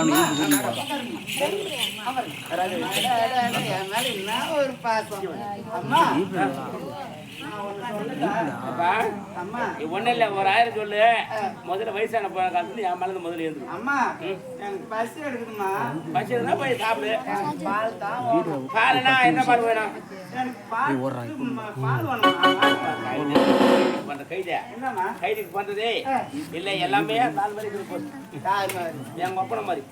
என் மேல என்ன ஒரு பாசம் அம்மா நான் ஒண்ணு சொல்லட்டா? அப்பா, அம்மா நீ ஒண்ணும் இல்ல ஒரு ஆயிரம் சொல்லு முதல்ல வயசான காலத்துல என் மேல முதல்ல இருந்து அம்மா எனக்கு பசி எடுக்குதுமா பசி இருந்தா போய் சாப்பிடு பால் தான். பாலுனா என்ன பால் வேணும் கைதிக்கு பண்றதே. இல்ல எல்லாமே? எங்க ஒப்பனை மாதிரி.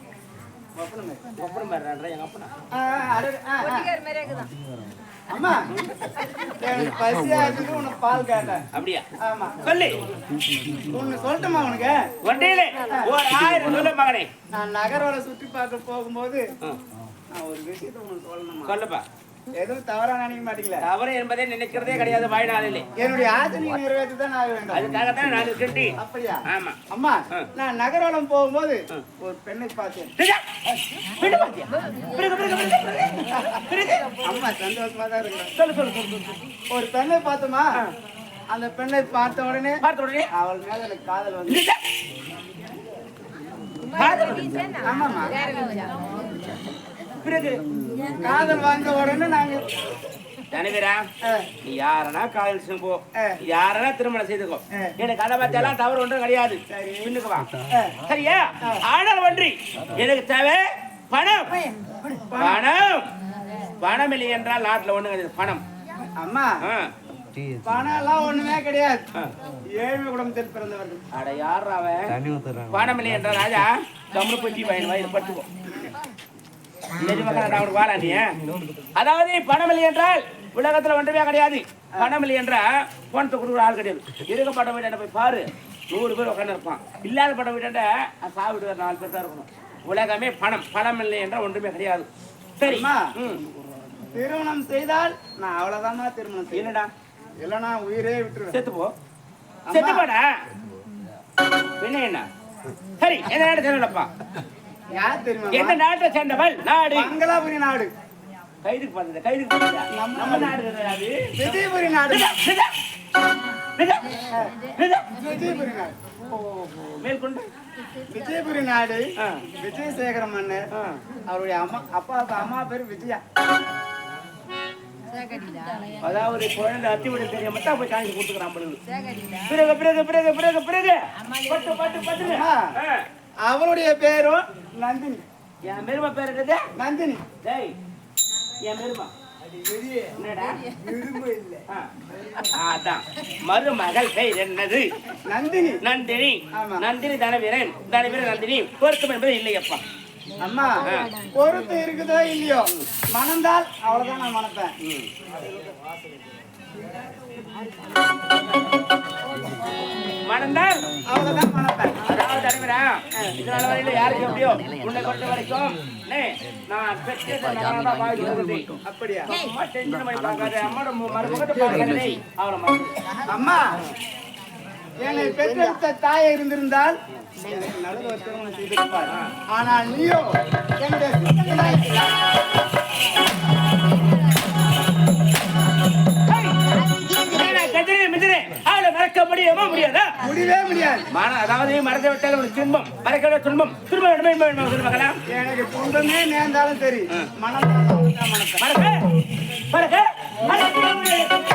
அம்மா எனக்கு பசி ஆகுது உனக்கு பால் கேட்டேன். அப்படியா? ஆமா. சொல்லு. ஒண்ணு சொல்லட்டுமா உனக்கு? ஒன்றையிலே ஒரு ஆயிரம் சொல்லு மகனே. நான் நகரோட சுற்றி பார்க்க போகும்போது நான் ஒரு விஷயத்தை உனக்கு சொல்லணுமா? சொல்லுப்பா. எதுவும் தவறா நினைக்க மாட்டீங்களா? தவறு என்பதை நினைக்கிறதே கிடையாது வாழ்நாளிலே என்னுடைய ஆசை நீ நிறைவேற்றி தான் ஆக வேண்டும். அதுக்காகத்தான் நான் இருக்கட்டி அப்படியா? ஆமா. அம்மா. நான் நகரோடம் போகும்போது ஒரு பெண்ணை பார்த்தேன். அம்மா சந்தோஷமா தான் இருக்கிறேன். சொல்லு சொல்லு. ஒரு பெண்ணை பார்த்தோமா? அந்த பெண்ணை பார்த்த உடனே பார்த்த உடனே? அவள் மேல எனக்கு காதல் வந்து. ஆமாமா பிறகு காதல் வந்த உடனே நாங்க தனவீரா? நீ யாரனா காதல் போ. ஆ. யாரனா திருமணம் செய்துக்கோ. எனக்கு அதை பத்தி எல்லாம் தவறு ஒன்றும் கிடையாது. பின்னுக்கு வா. சரியா? ஆனால் ஒன்றி. எனக்கு தேவை பணம். பணம். பணம். இல்லை என்றால் நாட்டுல ஒண்ணு கிடையாது. பணம். அம்மா ஆ. பணம் எல்லாம் ஒண்ணுமே கிடையாது. ஏழ்மை குடும்பத்தில் பிறந்தவர்கள். அட யார் அவன்? பணம் இல்லை என்றால் ராஜா கம்முனு பற்றி வாயின் வாயில் பட்டுக்கோ நிஜமாக அவனுக்கு வாடா நீ அதாவது பணம் இல்லை என்றால் உலகத்துல ஒன்றுமே கிடையாது. பணம் இல்லை என்றா பணத்தை கொடுக்குற ஆள் கிடையாது. இருக்க படம் வீட்டாண்ட போய் பாரு. நூறு பேர் உட்காந்து இருப்பான். இல்லாத படம் வீட்டாண்ட சாப்பிட்டு வர நாலு பேர் தான் இருக்கணும். உலகமே பணம். பணம் இல்லை என்றால் ஒன்றுமே கிடையாது. சரி. அம்மா. ம். திருமணம் செய்தால் நான் அவ்வளவுதாம்மா திருமணம் என்னடா? இல்லைன்னா உயிரே விட்டுருவேன். செத்து போ. செத்து போடா. என்ன? என்ன சரி நாட்டை சேர்ந்தப்பா யார் தெரியுமா? எந்த நாட்டை சேர்ந்தவள்? நாடு. மங்களாபுரி நாடு. கைதுக்கு பார்த்தது கைதுக்கு பார்த்ததா நம்ம நாடு கிடையாது விஜயபுரி நாடு. விஜயபுரி நாடு. மேற்கொண்டு. விஜயபுரி நாடு. விஜயசேகர மன்னர். அவருடைய அம்மா அப்பா அம்மா பேர் விஜயா. அதாவது குழந்தை அத்தி விட தெரியாம தான் போய் காஞ்சி கொடுத்துக்கிறான் பிறகு பிறகு பிறகு பிறகு பிறகு. பட்டு பட்டு பட்டு ஆ. அவருடைய பேரும் நந்தினி. என் பெருமை பேர் என்னது? நந்தினி. டேய் என் பெருமா. என்னடா? ஆ. அதான். மருமகள் பெயர் என்னது? நந்தினி. நந்தினி. ஆமா. நந்தினி தனவீரன் தனவீரன் நந்தினி. பொருத்தம் என்பது இல்லையப்பா. அம்மா பொறுத்து இருக்குதோ இல்லையோ? மணந்தால் அவ்வளவுதான் நான் மணப்பேன். மணந்தால் அவ்வளவுதான் மணப்பேன் அதாவது தனவீரா இதனால வரையில யாருக்கு எப்படியோ? உன்னை வரைக்கும் நான் பெற்றது நானா வாழ்கிறது அப்படியா? அம்மா டென்ஷன் பண்ணி பார்க்காத. அம்மாவோட அம்மா என்னை பெற்றெடுத்த தாய் இருந்திருந்தால் எனக்கு நல்ல ஒரு திருமணம் செய்திருப்பார். ஆனால் நீயோ என்னுடைய முடியாதா? முடியவே முடியாது. மன அதாவது மறந்து விட்டால் உனக்கு துன்பம் மறக்க துன்பம். துன்பம் வேணுமே வேணுமா சொல்லுவாங்களா எனக்கு துன்பமே நேர்ந்தாலும் சரி மனம் மறக்க மறக்க மறக்க.